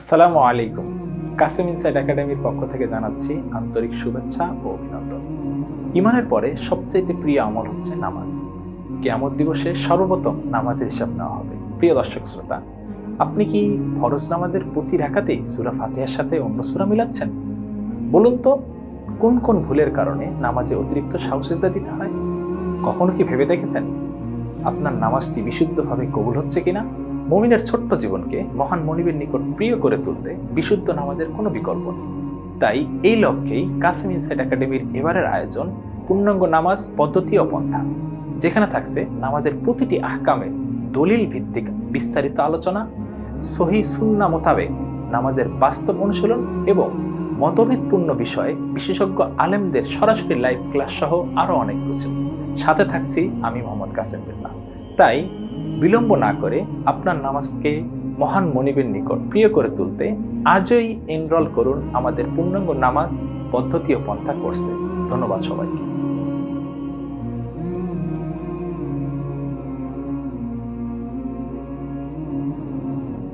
আসসালামু আলাইকুম। কাসেম ইনসাইড একাডেমির পক্ষ থেকে জানাচ্ছি আন্তরিক শুভেচ্ছা ও অভিনন্দন। ইমানের পরে সবচেয়ে প্রিয় আমল হচ্ছে নামাজ। কেয়ামত দিবসে সর্বপ্রথম নামাজের হিসাব নেওয়া হবে। প্রিয় দর্শক শ্রোতা, আপনি কি ফরজ নামাজের প্রতি রেখাতেই সুরা ফাতিহার সাথে অন্য সুরা মিলাচ্ছেন? বলুন তো, কোন কোন ভুলের কারণে নামাজে অতিরিক্ত সাহসেজা দিতে হয়? কখনো কি ভেবে দেখেছেন? আপনার নামাজটি বিশুদ্ধভাবে কবুল হচ্ছে কিনা? মমিনের ছোট্ট জীবনকে মহান মনিবের নিকট প্রিয় করে তুলতে বিশুদ্ধ নামাজের কোনো বিকল্প নেই। তাই এই লক্ষ্যেই কাসিম ইনসাইড একাডেমির এবারের আয়োজন পূর্ণাঙ্গ নামাজ পদ্ধতি ও পন্থা, যেখানে থাকছে নামাজের প্রতিটি আহকামে দলিল ভিত্তিক বিস্তারিত আলোচনা, সহি সুন্না মোতাবেক নামাজের বাস্তব অনুশীলন এবং মতভেদপূর্ণ বিষয়ে বিশেষজ্ঞ আলেমদের সরাসরি লাইভ ক্লাস সহ আরও অনেক কিছু। সাথে থাকছি আমি মোহাম্মদ কাসেম বিল্লাহ তাই বিলম্ব না করে আপনার নামাজকে মহান মনিবের নিকট প্রিয় করে তুলতে আজই এনরোল করুন আমাদের পূর্ণাঙ্গ নামাজ পদ্ধতি ও পন্থা কোর্সে ধন্যবাদ সবাইকে।